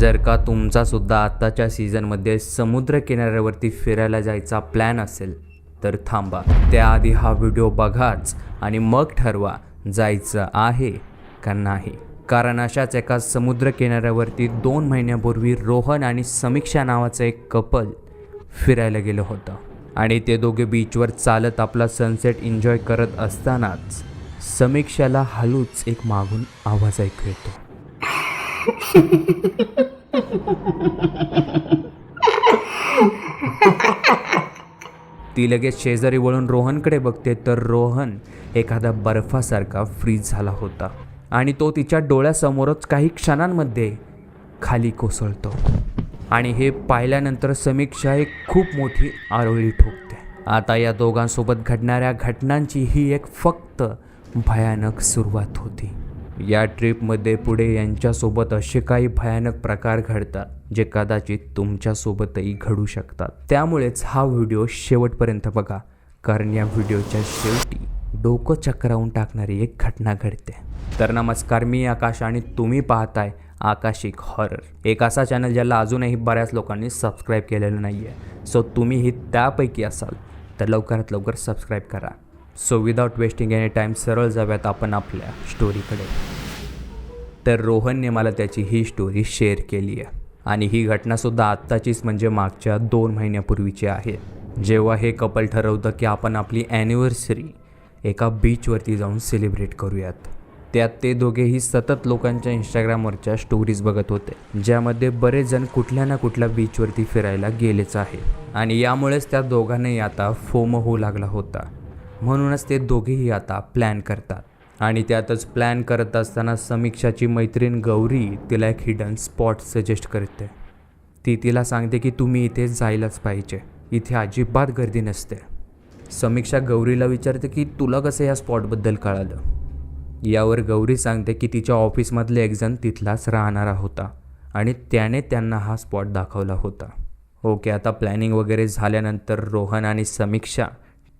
जर का तुमचासुद्धा आत्ताच्या सीझनमध्ये समुद्र किनाऱ्यावरती फिरायला जायचा प्लॅन असेल तर थांबा. त्याआधी हा व्हिडिओ बघाच आणि मग ठरवा जायचं आहे का नाही. कारण अशाच एका समुद्र किनाऱ्यावरती दोन महिन्यापूर्वी रोहन आणि समीक्षा नावाचं एक कपल फिरायला गेलं होतं. आणि ते दोघे बीचवर चालत आपला सनसेट एन्जॉय करत असतानाच समीक्षाला हलूच एक मागून आवाज ऐकू येतो. ती लगेच शेजारी वळून रोहनकडे बघते तर रोहन एखादा बर्फासारखा फ्रीज झाला होता. आणि तो तिच्या डोळ्यासमोरच काही क्षणांमध्ये खाली कोसळतो. आणि हे पाहिल्यानंतर समीक्षा एक खूप मोठी आरोळी ठोकते. आता या दोघांसोबत घडणाऱ्या घटनांची ही एक फक्त भयानक सुरुवात होती. या ट्रिपमध्ये पुढे यांच्यासोबत असे काही भयानक प्रकार घडतात जे कदाचित तुमच्यासोबतही घडू शकतात. त्यामुळेच हा व्हिडिओ शेवटपर्यंत बघा कारण या व्हिडिओच्या शेवटी डोकं चक्रावून टाकणारी एक घटना घडते. तर नमस्कार मी आकाश आणि तुम्ही पाहताय आकाशिक हॉरर एक असा चॅनल ज्याला अजूनही बऱ्याच लोकांनी सबस्क्राईब केलेलं नाही आहे सो तुम्हीही त्यापैकी असाल तर लवकरात लवकर सबस्क्राईब करा. So without wasting any time सरळ जाऊयात आपण आपल्या स्टोरीकडे तर रोहनने मला त्याची ही स्टोरी शेअर केली आहे. आणि ही घटनासुद्धा आत्ताचीच म्हणजे मागच्या दोन महिन्यापूर्वीची आहे. जेव्हा हे कपल ठरवतं की आपण आपली ॲनिव्हर्सरी एका बीचवरती जाऊन सेलिब्रेट करूयात. त्यात ते दोघेही सतत लोकांच्या इंस्टाग्रामवरच्या स्टोरीज बघत होते ज्यामध्ये बरेच जण कुठल्या ना कुठल्या बीचवरती फिरायला गेलेच आहे. आणि यामुळेच त्या दोघांनाही आता फोम होऊ लागला होता. म्हणूनच ते दोघेही आता प्लॅन करतात. आणि त्यातच प्लॅन करत असताना समीक्षाची मैत्रीण गौरी तिला एक हिडन स्पॉट सजेस्ट करते. ती तिला सांगते की तुम्ही इथे जायलाच पाहिजे. इथे अजिबात गर्दी नसते. समीक्षा गौरीला विचारते की तुला कसं या स्पॉटबद्दल कळालं? यावर गौरी सांगते की तिच्या ऑफिसमधले एकजण तिथलाच राहणारा होता आणि त्याने त्यांना हा स्पॉट दाखवला होता. ओके आता प्लॅनिंग वगैरे झाल्यानंतर रोहन आणि समीक्षा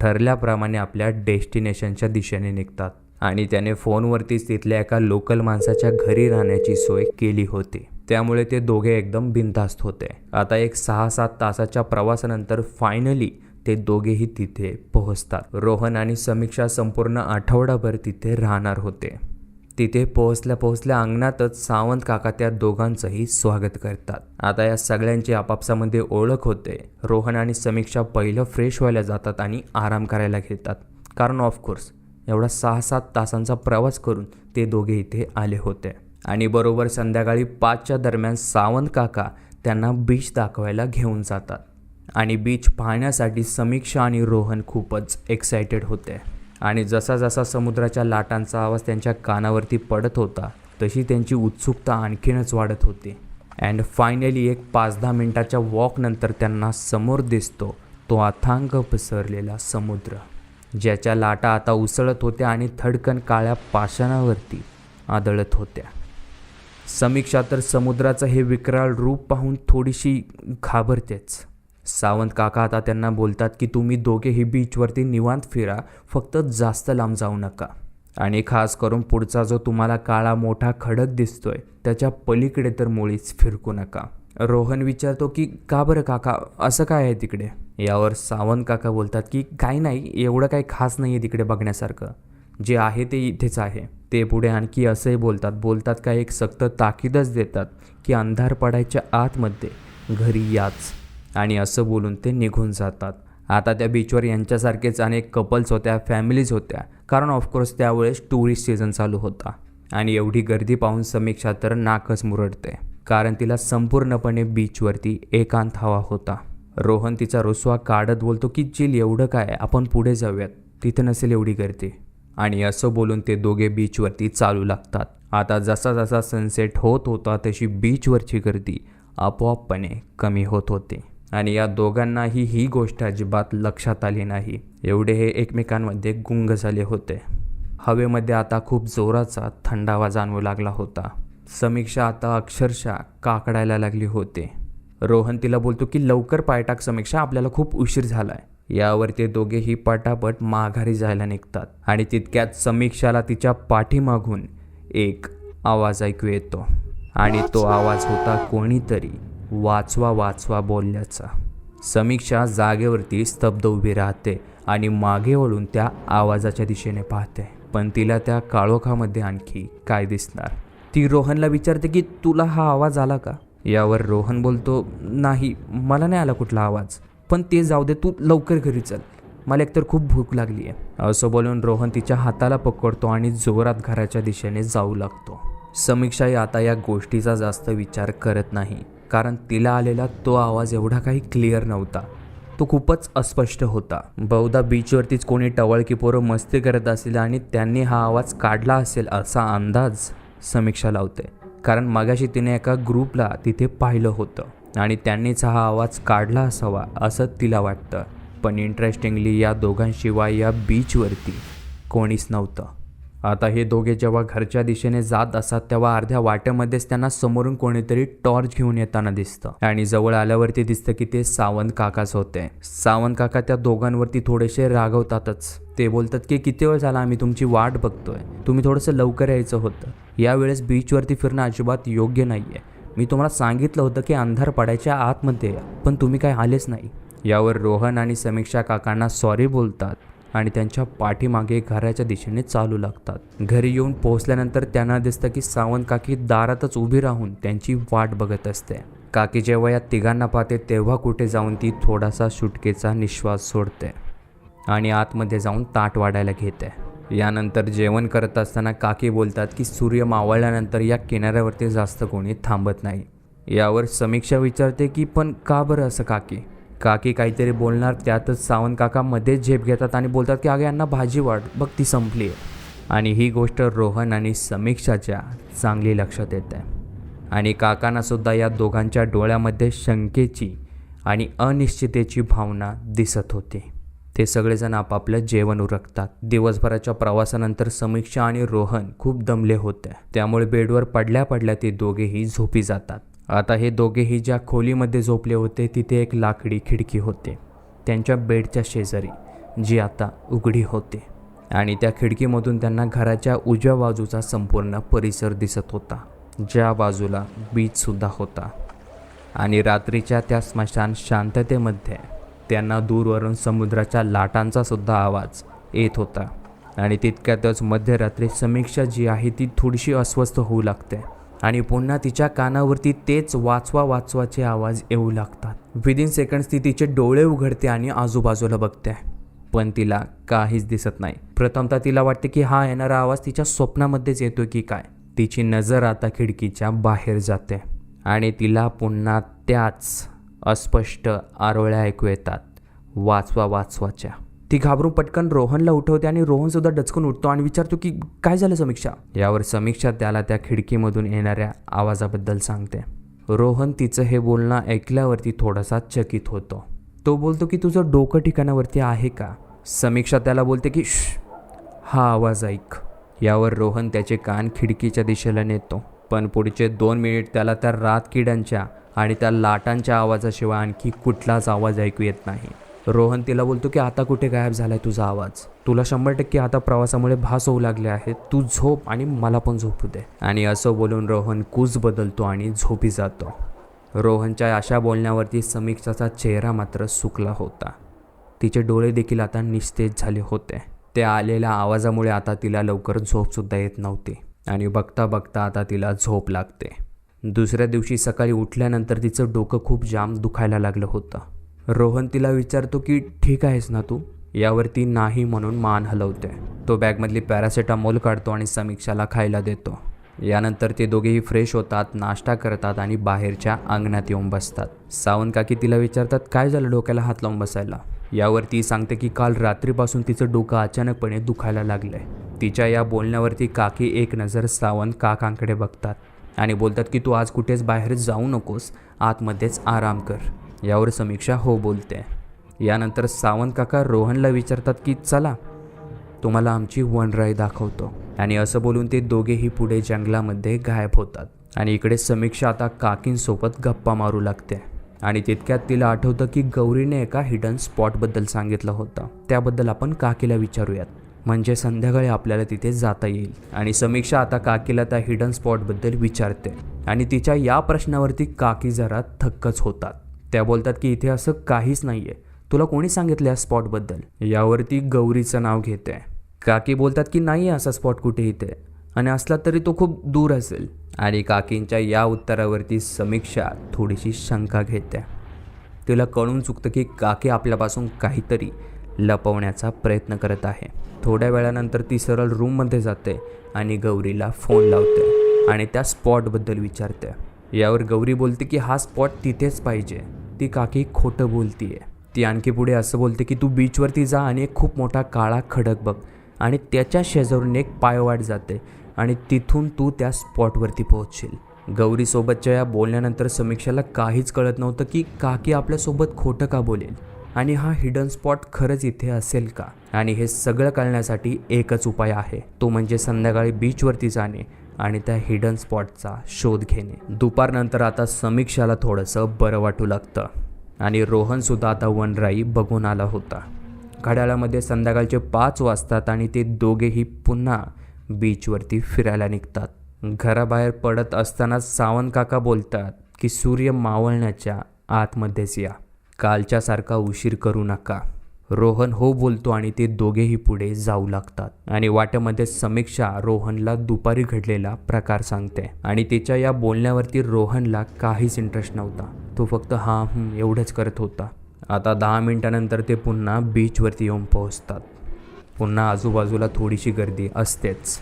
ठरल्याप्रमाणे आपल्या डेस्टिनेशनच्या दिशेने निघतात. आणि त्याने फोनवरतीच तिथल्या एका लोकल माणसाच्या घरी राहण्याची सोय केली होती. त्यामुळे ते दोघे एकदम बिनधास्त होते. आता एक सहा सात तासाच्या प्रवासानंतर फायनली ते दोघेही तिथे पोहोचतात. रोहन आणि समीक्षा संपूर्ण आठवडाभर तिथे राहणार होते. तिथे पोहोचल्या पोहोचल्या अंगणातच सावंत काका त्या दोघांचंही स्वागत करतात. आता या सगळ्यांची आपापसामध्ये ओळख होते. रोहन आणि समीक्षा पहिलं फ्रेश व्हायला जातात आणि आराम करायला घेतात. कारण ऑफकोर्स एवढा सहा सात तासांचा प्रवास करून ते दोघे इथे आले होते. आणि बरोबर संध्याकाळी पाचच्या दरम्यान सावंत काका त्यांना बीच दाखवायला घेऊन जातात. आणि बीच पाहण्यासाठी समीक्षा आणि रोहन खूपच एक्सायटेड होते. आणि जसा जसा समुद्राच्या लाटांचा आवाज त्यांच्या कानावरती पडत होता तशी त्यांची उत्सुकता आणखीनच वाढत होती. अँड फायनली एक पाच दहा मिनटाच्या वॉकनंतर त्यांना समोर दिसतो तो अथांग पसरलेला समुद्र ज्याच्या लाटा आता उसळत होत्या आणि थडकन काळ्या पाषाणावरती आदळत होत्या. समीक्षा तर समुद्राचं हे विक्राळ रूप पाहून थोडीशी घाबरतेच. सावंत काका आता त्यांना बोलतात की तुम्ही दोघेही बीचवरती निवांत फिरा फक्त जास्त लांब जाऊ नका. आणि खास करून पुढचा जो तुम्हाला काळा मोठा खडक दिसतोय त्याच्या पलीकडे तर मुळीच फिरकू नका. रोहन विचारतो की का बरं काका असं काय आहे तिकडे? यावर सावंत काका बोलतात की काही नाही एवढं काही खास नाही आहे तिकडे बघण्यासारखं. जे आहे ते इथेच आहे. ते पुढे आणखी असंही बोलतात. बोलतात का एक सक्त ताकीदच देतात की अंधार पडायच्या आतमध्ये घरी याच. आणि असं बोलून ते निघून जातात. आता त्या बीचवर यांच्यासारखेच अनेक कपल्स होत्या फॅमिलीज होत्या. कारण ऑफकोर्स त्यावेळेस टुरिस्ट सीझन चालू होता. आणि एवढी गर्दी पाहून समीक्षा तर नाकच मुरडते. कारण तिला संपूर्णपणे बीचवरती एकांत हवा होता. रोहन तिचा रुसवा काढत बोलतो की चिल एवढं काय आपण पुढे जाऊयात. तिथे नसेल एवढी गर्दी. आणि असं बोलून ते दोघे बीचवरती चालू लागतात. आता जसा जसा सनसेट होत होता तशी बीचवरची गर्दी आपोआपपणे कमी होत होती. आणि या दोघांनाही ही गोष्ट अजिबात लक्षात आली नाही. एवढे हे एकमेकांमध्ये गुंग झाले होते. हवेमध्ये आता खूप जोराचा थंडावा जाणवू लागला होता. समीक्षा आता अक्षरशः काकडायला लागली होते. रोहन तिला बोलतो की लवकर पाय टाक समीक्षा आपल्याला खूप उशीर झालाय. यावर ते दोघेही पटापट माघारी जायला निघतात आणि तितक्यात समीक्षाला तिच्या पाठीमागून एक आवाज ऐकू येतो. आणि तो आवाज होता कोणीतरी वाचवा वाचवा बोलण्याचा. समीक्षा जागेवरती स्तब्ध उभी राहते आणि मागे वळून त्या आवाजाच्या दिशेने पाहते. पण तिला त्या काळोखामध्ये आणखी काय दिसणार? ती रोहनला विचारते की तुला हा आवाज आला का? यावर रोहन बोलतो नाही मला नाही आला कुठला आवाज. पण ते जाऊ दे तू लवकर घरी चल. मला एकतर खूप भूक लागली आहे. असं बोलून रोहन तिच्या हाताला पकडतो आणि जोरात घराच्या दिशेने जाऊ लागतो. समीक्षाही आता या गोष्टीचा जास्त विचार करत नाही. कारण तिला आलेला तो आवाज एवढा काही क्लिअर नव्हता. तो खूपच अस्पष्ट होता. बहुधा बीचवरतीच कोणी टवळकी पोरं मस्ती करत असेल आणि त्यांनी हा आवाज काढला असेल असा अंदाज समीक्षा लावते. कारण मगाशी तिने एका ग्रुपला तिथे पाहिलं होतं आणि त्यांनीच हा आवाज काढला असावा असं तिला वाटतं. पण इंटरेस्टिंगली या दोघांशिवाय या बीचवरती कोणीच नव्हतं. आता हे दोघे जेव्हा घरच्या दिशेने जात असतात तेव्हा अर्ध्या वाट्यामध्येच त्यांना समोरून कोणीतरी टॉर्च घेऊन येताना दिसतं. आणि जवळ आल्यावरती दिसतं की ते सावंत काकाच होते. सावंत काका त्या दोघांवरती थोडेसे रागवतातच. ते बोलतात की किती वेळ झाला आम्ही तुमची वाट बघतोय? तुम्ही थोडंसं लवकर यायचं होतं. यावेळेस बीचवरती फिरणं अजिबात योग्य नाहीये. मी तुम्हाला सांगितलं होतं की अंधार पडायच्या आतमध्ये पण तुम्ही काय आलेच नाही. यावर रोहन आणि समीक्षा काकांना सॉरी बोलतात. आणि त्यांच्या पाठीमागे घराच्या दिशेने चालू लागतात. घरी येऊन पोहोचल्यानंतर त्यांना दिसतं की सावंत काकी दारातच उभी राहून त्यांची वाट बघत असते. काकी जेव्हा या तिघांना पाहते तेव्हा कुठे जाऊन ती थोडासा सुटकेचा निश्वास सोडते आणि आतमध्ये जाऊन ताट वाढायला घेते. यानंतर जेवण करत असताना काकी बोलतात की सूर्य मावळल्यानंतर या किनाऱ्यावरती जास्त कोणी थांबत नाही. यावर समीक्षा विचारते की पण का बरं असं काकी? काकी काहीतरी बोलणार त्यातच सावंत काका मध्येच झेप घेतात आणि बोलतात की अगे यांना भाजी वाढ बघ ती संपली आहे. आणि ही गोष्ट रोहन आणि समीक्षाच्या चांगली लक्षात येते. आणि काकांनासुद्धा या दोघांच्या डोळ्यामध्ये शंकेची आणि अनिश्चितेची भावना दिसत होती. ते सगळेजण आपापलं जेवण उरकतात. दिवसभराच्या प्रवासानंतर समीक्षा आणि रोहन खूप दमले होते. त्यामुळे बेडवर पडल्या पडल्या ते दोघेही झोपी जातात. आता हे दोघेही ज्या खोलीमध्ये झोपले होते तिथे एक लाकडी खिडकी होते. त्यांच्या बेडच्या शेजारी जी आता उघडी होते. आणि त्या खिडकीमधून त्यांना घराच्या उजव्या बाजूचा संपूर्ण परिसर दिसत होता. ज्या बाजूला बीचसुद्धा होता. आणि रात्रीच्या त्या स्मशान शांततेमध्ये त्यांना दूरवरून समुद्राच्या लाटांचा सुद्धा आवाज येत होता. आणि तितक्यातच मध्यरात्री समीक्षा जी आहे ती थोडीशी अस्वस्थ होऊ लागते. आणि पुन्हा तिच्या कानावरती तेच वाचवा वाचवाचे आवाज येऊ लागतात. विदिन सेकंड्स ती तिचे डोळे उघडते आणि आजूबाजूला बघते. पण तिला काहीच दिसत नाही. प्रथमतः तिला वाटते की हा येणारा आवाज तिच्या स्वप्नामध्येच येतो की काय? तिची नजर आता खिडकीच्या बाहेर जाते. आणि तिला पुन्हा त्याच अस्पष्ट आरोळ्या ऐकू येतात. वाचवा वाचवाच्या. ती घाबरून पटकन रोहनला उठवते आणि रोहनसुद्धा डचकून उठतो आणि विचारतो की काय झालं समीक्षा? यावर समीक्षा त्याला त्या खिडकीमधून येणाऱ्या आवाजाबद्दल सांगते. रोहन तिचं हे बोलणं ऐकल्यावरती थोडासा चकित होतो. तो बोलतो की तुझं डोकं ठिकाणावरती आहे का? समीक्षा त्याला बोलते की हा आवाज ऐक. यावर रोहन त्याचे कान खिडकीच्या दिशेला नेतो. पण पुढचे दोन मिनिट त्याला त्या रात किड्यांच्या आणि त्या लाटांच्या आवाजाशिवाय आणखी कुठलाच आवाज ऐकू येत नाही. रोहन तिला बोलतो की आता कुठे गायब झाला आहे तुझा आवाज? तुला शंभर टक्के आता प्रवासामुळे भास होऊ लागले आहे तू झोप आणि मला पण झोपू दे. आणि असं बोलून रोहन कूच बदलतो आणि झोपी जातो. रोहनच्या अशा बोलण्यावरती समीक्षाचा चेहरा मात्र सुकला होता. तिचे डोळे देखील आता निस्तेज झाले होते. त्या आलेल्या आवाजामुळे आता तिला लवकर झोपसुद्धा येत नव्हती आणि बघता बघता आता तिला झोप लागते. दुसऱ्या दिवशी सकाळी उठल्यानंतर तिचं डोकं खूप जाम दुखायला लागलं होतं. रोहन तिला विचारतो की ठीक आहेस ना तू? यावरती नाही म्हणून मान हलवते तो बॅगमधली पॅरासिटामोल काढतो आणि समीक्षाला खायला देतो. यानंतर ते दोघेही फ्रेश होतात नाश्ता करतात आणि बाहेरच्या अंगणात येऊन बसतात. सावंत काकी तिला विचारतात काय झालं डोक्याला हात लावून बसायला? यावर ती सांगते की काल रात्रीपासून तिचं डोकं अचानकपणे दुखायला लागलंय. तिच्या या बोलण्यावरती काकी एक नजर सावंत काकांकडे बघतात आणि बोलतात की तू आज कुठेच बाहेर जाऊ नकोस. आतमध्येच आराम कर. यावर समीक्षा हो बोलते. यानंतर सावंत काका रोहनला विचारतात की चला तुम्हाला आमची वनराई दाखवतो. आणि असं बोलून ते दोघेही पुढे जंगलामध्ये गायब होतात. आणि इकडे समीक्षा आता काकींसोबत गप्पा मारू लागते. आणि तितक्यात तिला आठवतं की गौरीने एका हिडन स्पॉटबद्दल सांगितलं होतं. त्याबद्दल आपण काकीला विचारूयात. म्हणजे संध्याकाळी आपल्याला तिथे जाता येईल. आणि समीक्षा आता काकीला त्या हिडन स्पॉटबद्दल विचारते. आणि तिच्या या प्रश्नावरती काकी जरा थक्कच होतात. त्या बोलतात की इथे असं काहीच नाही आहे तुला कोणी सांगितलं या स्पॉटबद्दल? यावरती गौरीचं नाव घेते. काकी बोलतात की नाही आहे असा स्पॉट कुठे इथे? आणि असला तरी तो खूप दूर असेल. आणि काकींच्या या उत्तरावरती समीक्षा थोडीशी शंका घेते. तिला कळून चुकतं की काकी आपल्यापासून काहीतरी लपवण्याचा प्रयत्न करत आहे. थोड्या वेळानंतर ती सरळ रूममध्ये जाते आणि गौरीला फोन लावते आणि त्या स्पॉटबद्दल विचारते. यावर गौरी बोलते की हा स्पॉट तिथेच पाहिजे. ती काकी खोटं बोलतीये. ती आणखी पुढे असं बोलते की तू बीचवरती जा आणि एक खूप मोठा काळा खडक बघ आणि त्याच्या शेजारून एक पायवाट जाते आणि तिथून तू त्या स्पॉटवरती पोहोचशील. गौरीसोबतच्या या बोलण्यानंतर समीक्षाला काहीच कळत नव्हतं की काकी आपल्यासोबत खोटं का बोलेल. आणि हा हिडन स्पॉट खरंच इथे असेल का? आणि हे सगळं कळण्यासाठी एकच उपाय आहे. तो म्हणजे संध्याकाळी बीचवरती जाणे. आणि त्या हिडन स्पॉटचा शोध घेणे. दुपारनंतर आता समीक्षाला थोडंसं बरं वाटू लागतं. आणि रोहनसुद्धा आता वनराई बघून आला होता. घड्याळामध्ये संध्याकाळचे पाच वाजतात आणि ते दोघेही पुन्हा बीचवरती फिरायला निघतात. घराबाहेर पडत असतानाच सावंत काका बोलतात की सूर्य मावळण्याच्या आतमध्येच या. कालच्यासारखा उशीर करू नका. रोहन हो बोलतो आणि ते दोघेही पुढे जाऊ लागतात. आणि वाट्यामध्ये समीक्षा रोहनला दुपारी घडलेला प्रकार सांगते. आणि तिच्या या बोलण्यावरती रोहनला काहीच इंटरेस्ट नव्हता. तो फक्त हां एवढंच करत होता. आता दहा मिनिटानंतर ते पुन्हा बीचवरती येऊन पोहोचतात. पुन्हा आजूबाजूला थोडीशी गर्दी असतेच.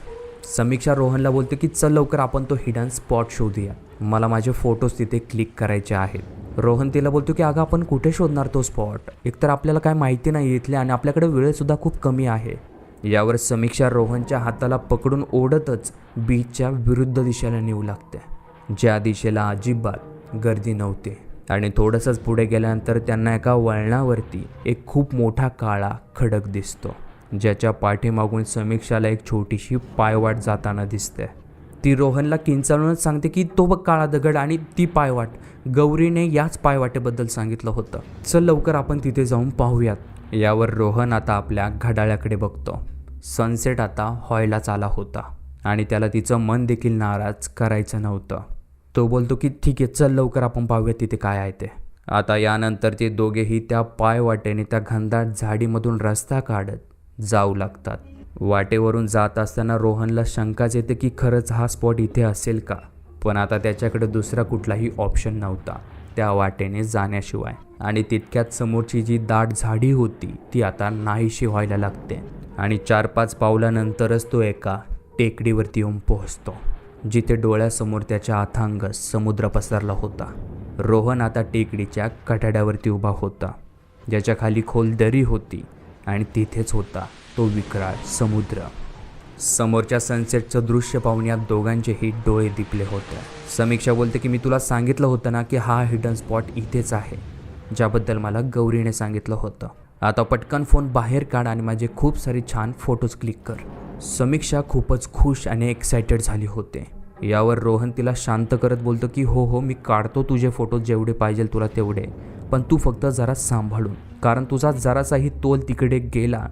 समीक्षा रोहनला बोलते की चल लवकर आपण तो हिडन स्पॉट शोधूया. मला माझे फोटोज तिथे क्लिक करायचे आहेत. रोहन तिला बोलतो की अगं आपण कुठे शोधणार तो स्पॉट? एकतर आपल्याला काय माहिती नाही इथले आणि आपल्याकडे वेळसुद्धा खूप कमी आहे. यावर समीक्षा रोहनच्या हाताला पकडून ओढतच बीचच्या विरुद्ध दिशेला नेऊ लागते. ज्या दिशेला अजिबात गर्दी नव्हती आणि थोडंसंच पुढे गेल्यानंतर त्यांना एका वळणावरती एक खूप मोठा काळा खडक दिसतो ज्याच्या पाठीमागून समीक्षाला एक छोटीशी पायवाट जाताना दिसते. ती रोहनला किंचाळूनच सांगते की तो बघ काळा दगड आणि ती पायवाट. गौरीने याच पायवाटेबद्दल सांगितलं होतं. चल लवकर आपण तिथे जाऊन पाहूयात. यावर रोहन आता आपल्या घड्याळ्याकडे बघतो. सनसेट आता व्हायलाच आला होता आणि त्याला तिचं मन देखील नाराज करायचं नव्हतं. तो बोलतो की ठीक आहे चल लवकर आपण पाहूया तिथे काय आहे ते. आता यानंतर ते दोघेही त्या पायवाटेने त्या घनदाट झाडीमधून रस्ता काढत जाऊ लागतात. वाटेवरून जात असताना रोहनला शंकाच येते की खरंच हा स्पॉट इथे असेल का? पण आता त्याच्याकडे दुसरा कुठलाही ऑप्शन नव्हता त्या वाटेने जाण्याशिवाय. आणि तितक्यात समोरची जी दाट झाडी होती ती आता नाहीशी व्हायला लागते. आणि चार पाच पावलानंतरच तो एका टेकडीवरती येऊन पोहोचतो जिथे डोळ्यासमोर त्याच्या अथांग समुद्र पसरला होता. रोहन आता टेकडीच्या कठाड्यावरती उभा होता ज्याच्या खाली खोल दरी होती आणि तिथेच होता. तो विकराळ समुद्र. समोरच्या सनसेटचं दृश्य पाहून या दोघांचेही डोळे दिपले होते. समीक्षा बोलते की मी तुला सांगितलं होतं ना की हा हिडन स्पॉट इथेच आहे. ज्याबद्दल मला गौरीने सांगितलं होतं. आता पटकन फोन बाहेर काढ आणि माझे खूप सारे छान फोटोज क्लिक कर. समीक्षा खूपच खुश आणि एक्सायटेड झाली होते. यावर रोहन तिला शांत करत बोलतो की हो हो मी काढतो तुझे फोटो जेवढे पाहिजे तुला तेवढे. पण तू फक्त जरा सांभाळून. कारण तुझा जरासाही तोल तिकडे गेला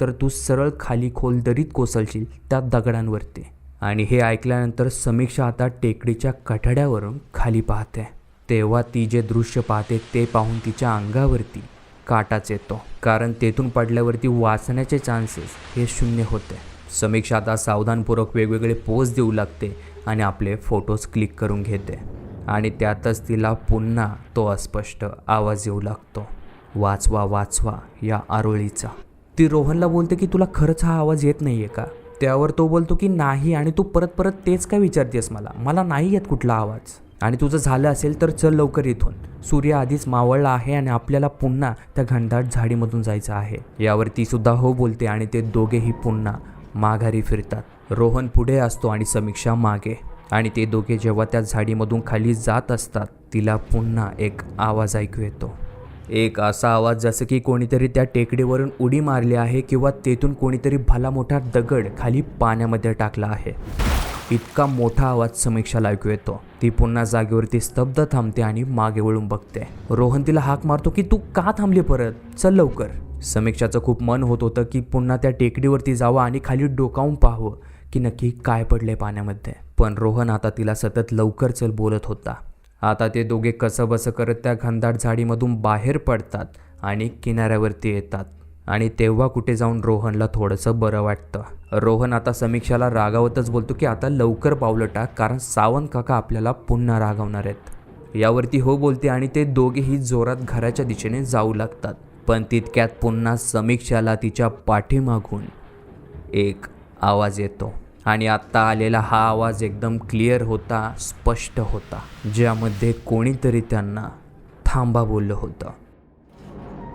तर तू सरळ खाली खोल दरीत कोसळशील त्या दगडांवरती. आणि हे ऐकल्यानंतर समीक्षा आता टेकडीच्या कठड्यावरून खाली पाहते. तेव्हा ती जे दृश्य पाहते ते पाहून तिच्या अंगावरती काटाच येतो. कारण तेथून पडल्यावरती वाचण्याचे चान्सेस हे शून्य होते. समीक्षा आता सावधानपूर्वक वेगवेगळे पोज देऊ लागते आणि आपले फोटोज क्लिक करून घेते. आणि त्यातच तिला पुन्हा तो अस्पष्ट आवाज येऊ लागतो. वाचवा वाचवा या आरोळीचा. ती रोहनला बोलते की तुला खरंच हा आवाज येत नाही आहे का? त्यावर तो बोलतो की नाही आणि तू परत परत तेच काय विचारतेस मला? मला नाही येत कुठला आवाज. आणि तुझं झालं असेल तर चल लवकर इथून. सूर्य आधीच मावळला आहे आणि आपल्याला पुन्हा त्या घनदाट झाडीमधून जायचं आहे. यावर ती सुद्धा हो बोलते आणि ते दोघेही पुन्हा माघारी फिरतात. रोहन पुढे असतो आणि समीक्षा मागे. आणि ते दोघे जेव्हा त्या झाडीमधून खाली जात असतात तिला पुन्हा एक आवाज ऐकू येतो. एक असा आवाज जसं की कोणीतरी त्या टेकडीवरून उडी मारली आहे किंवा तेथून कोणीतरी भला मोठा दगड खाली पाण्यामध्ये टाकला आहे. इतका मोठा आवाज समीक्षाला ऐकू येतो. ती पुन्हा जागेवरती स्तब्ध थांबते आणि मागे वळून बघते. रोहन तिला हाक मारतो की तू का थांबली परत? चल लवकर. समीक्षाचं खूप मन होत होतं की पुन्हा त्या टेकडीवरती जावं आणि खाली डोकावून पाहावं की नक्की काय पडले पाण्यामध्ये. पण रोहन आता तिला सतत लवकर चल बोलत होता. आता ते दोघे कसंबसं करत त्या घनदाट झाडीमधून बाहेर पडतात आणि किनाऱ्यावरती येतात. आणि तेव्हा कुठे जाऊन रोहनला थोडंसं बरं वाटतं. रोहन आता समीक्षाला रागावतच बोलतो की आता लवकर पावलं टाक कारण सावंत काका आपल्याला पुन्हा रागावणार आहेत. यावरती हो बोलते आणि ते दोघेही जोरात घराच्या दिशेने जाऊ लागतात. पण तितक्यात पुन्हा समीक्षाला तिच्या पाठीमागून एक आवाज येतो. आणि आत्ता आलेला हा आवाज एकदम क्लिअर होता स्पष्ट होता ज्यामध्ये कोणीतरी त्यांना थांबा बोललं होतं.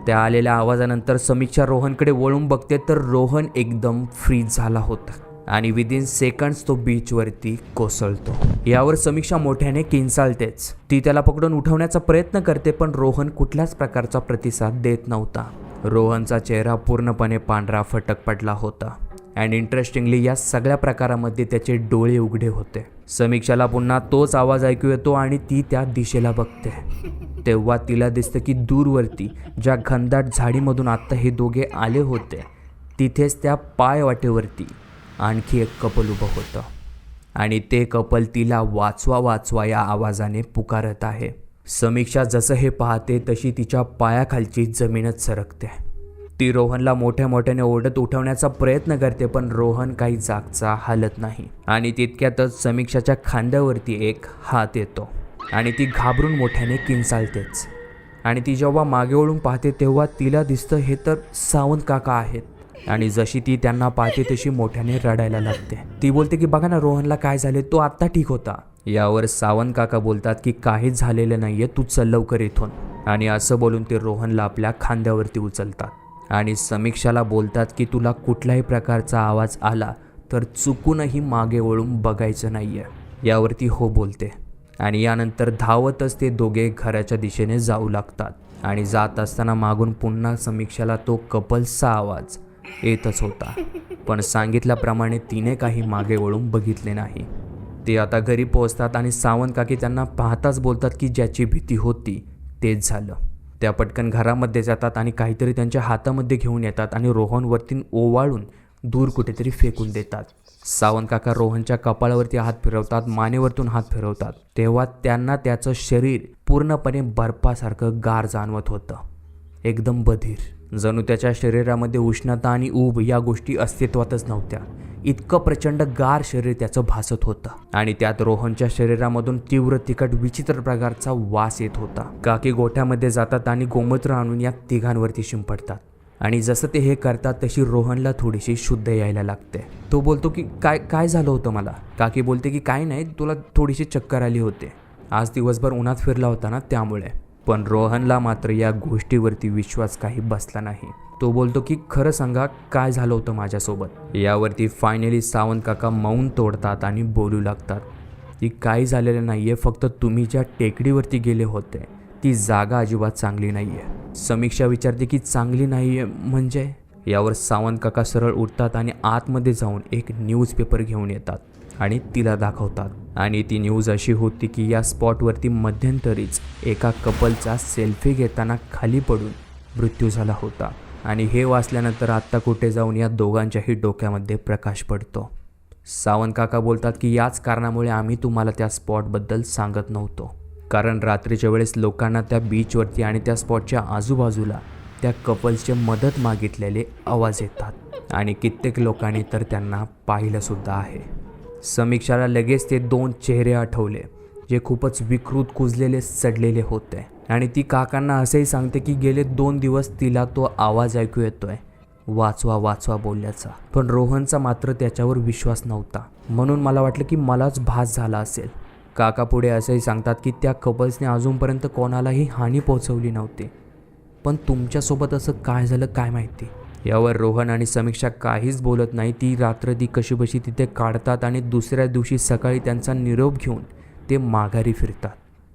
त्या आलेल्या आवाजानंतर समीक्षा रोहनकडे वळून बघते तर रोहन एकदम फ्रीज झाला होता आणि विदिन सेकंड्स तो बीचवरती कोसळतो. यावर समीक्षा मोठ्याने किंचाळतेच. ती त्याला पकडून उठवण्याचा प्रयत्न करते पण रोहन कुठल्याच प्रकारचा प्रतिसाद देत नव्हता. रोहनचा चेहरा पूर्णपणे पांढरा फटक पडला होता. अँड इंटरेस्टिंगली या सगळ्या प्रकारामध्ये त्याचे डोळे उघडे होते. समीक्षाला पुन्हा तोच आवाज ऐकू येतो आणि ती त्या दिशेला बघते. तेव्हा तिला दिसतं की दूरवरती ज्या घनदाट झाडीमधून आत्ता हे दोघे आले होते तिथेच त्या पायवाटेवरती आणखी एक कपल उभं होतं. आणि ते कपल तिला वाचवा वाचवा या आवाजाने पुकारत आहे. समीक्षा जसं हे पाहते तशी तिच्या पायाखालची जमीनच सरकते. ती रोहनला मोठ्या मोठ्याने ओढत उठवण्याचा प्रयत्न करते पण रोहन काही जागचा हालत नाही. आणि तितक्यातच समीक्षाच्या खांद्यावरती एक हात येतो. आणि ती घाबरून मोठ्याने किंचालतेच आणि ती जेव्हा मागे वळून पाहते तेव्हा तिला दिसतं हे तर सावंत काका आहेत. आणि जशी ती त्यांना पाहते तशी मोठ्याने रडायला लागते. ती बोलते की बघा ना रोहनला काय झाले तो आत्ता ठीक होता. यावर सावंत काका बोलतात की काहीच झालेलं नाहीये तू चल लवकर इथून. आणि असं बोलून ते रोहनला आपल्या खांद्यावरती उचलतात. आणि समीक्षाला बोलतात की तुला कुठल्याही प्रकारचा आवाज आला तर चुकूनही मागे वळून बघायचं नाही आहे यावरती हो बोलते. आणि यानंतर धावतच ते दोघे घराच्या दिशेने जाऊ लागतात. आणि जात असताना मागून पुन्हा समीक्षाला तो कपल्सचा आवाज येतच होता. पण सांगितल्याप्रमाणे तिने काही मागे वळून बघितले नाही. ते आता घरी पोहोचतात आणि सावंत काकी त्यांना पाहताच बोलतात की ज्याची भीती होती तेच झालं. त्या पटकन घरामध्ये जातात आणि काहीतरी त्यांच्या हातामध्ये घेऊन येतात आणि रोहनवरती ओवाळून दूर कुठेतरी फेकून देतात. सावंत काका रोहनच्या कपाळावरती हात फिरवतात मानेवरतून हात फिरवतात. तेव्हा त्यांना त्याचं शरीर पूर्णपणे बर्फासारखं गार जाणवत होतं. एकदम बधीर. जणू त्याच्या शरीरामध्ये उष्णता आणि ऊब या गोष्टी अस्तित्वातच नव्हत्या. इतकं प्रचंड गार शरीर त्याचं भासत होतं. आणि त्यात रोहनच्या शरीरामधून तीव्र तिखट विचित्र प्रकारचा वास येत होता. काकी गोठ्यामध्ये जातात आणि गोमूत्र आणून या तिघांवरती शिंपडतात. आणि जसं ते हे करतात तशी रोहनला थोडीशी शुद्ध यायला लागते. तो बोलतो की काय काय झालं होतं मला? काकी बोलते की काय नाही तुला थोडीशी चक्कर आली होते. आज दिवसभर उन्हात फिरला होता ना त्यामुळे. पण रोहनला मात्र या गोष्टीवरती विश्वास काही बसला नाही. तो बोलतो की खरं सांगा काय झालं होतं माझ्यासोबत? यावरती फायनली सावंत काका मौन तोडतात आणि बोलू लागतात की काही झालेलं नाही आहे फक्त तुम्ही ज्या टेकडीवरती गेले होते ती जागा अजिबात चांगली नाही आहे समीक्षा विचारते की चांगली नाही आहे म्हणजे? यावर सावंत काका सरळ उठतात आणि आतमध्ये जाऊन एक न्यूजपेपर घेऊन येतात. आणि तिला दाखवतात. आणि ती न्यूज अशी होती की या स्पॉटवरती मध्यंतरीच एका कपलचा सेल्फी घेताना खाली पडून मृत्यू झाला होता. आणि हे वाचल्यानंतर आत्ता कुठे जाऊन या दोघांच्याही डोक्यामध्ये प्रकाश पडतो. सावंत काका बोलतात की याच कारणामुळे आम्ही तुम्हाला त्या स्पॉटबद्दल सांगत नव्हतो. कारण रात्रीच्या वेळेस लोकांना त्या बीचवरती आणि त्या स्पॉटच्या आजूबाजूला त्या कपल्सचे मदत मागितलेले आवाज येतात. आणि कित्येक लोकांनी तर त्यांना पाहिलंसुद्धा आहे. समीक्षाला लगेच ते दोन चेहरे आठवले जे खूपच विकृत कुजलेले चढलेले होते. आणि ती काकांना असंही सांगते की गेले दोन दिवस तिला तो आवाज ऐकू येतोय वाचवा वाचवा बोलल्याचा पण रोहनचा मात्र त्याच्यावर विश्वास नव्हता. म्हणून मला वाटलं की मलाच भास झाला असेल. काका पुढे असंही सांगतात की त्या कपल्सने अजूनपर्यंत कोणालाही हानी पोहोचवली नव्हती. पण तुमच्यासोबत असं काय झालं काय माहिती? यावर रोहन आणि समीक्षा काहीच बोलत नाही. ती रात्र ती कशीबशी तिथे काढतात आणि दुसऱ्या दिवशी सकाळी त्यांचा निरोप घेऊन ते माघारी फिरतात.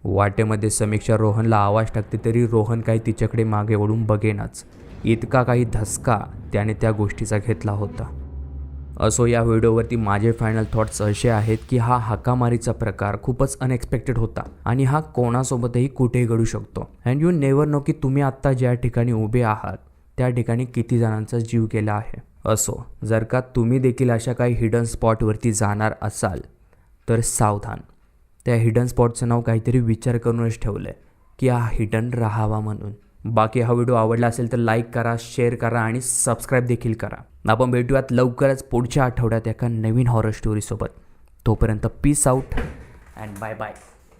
वाटेमध्ये समीक्षा रोहनला आवाज टाकते तरी रोहन काही तिच्याकडे मागे वळून बघेनाच. इतका काही धसका त्याने त्या गोष्टीचा घेतला होता. असो या व्हिडिओवरती माझे फायनल थॉट्स असे आहेत की हा हाकामारीचा प्रकार खूपच अनएक्सपेक्टेड होता आणि हा कोणासोबतही कुठेही घडू शकतो. अँड यू नेवर नो की तुम्ही आत्ता ज्या ठिकाणी उभे आहात त्या ठिकाणी किती जणांचा जीव गेला आहे? असो जर का तुम्ही देखील अशा काही हिडन स्पॉटवरती जाणार असाल तर सावधान. त्या हिडन स्पॉटचं नाव काहीतरी विचार करूनच ठेवलं आहे की हा हिडन राहावा म्हणून. बाकी हा व्हिडिओ आवडला असेल तर लाईक करा शेअर करा आणि सबस्क्राईब देखील करा. आपण भेटूयात लवकरच पुढच्या आठवड्यात एका नवीन हॉरर स्टोरीसोबत तोपर्यंत peace out and bye bye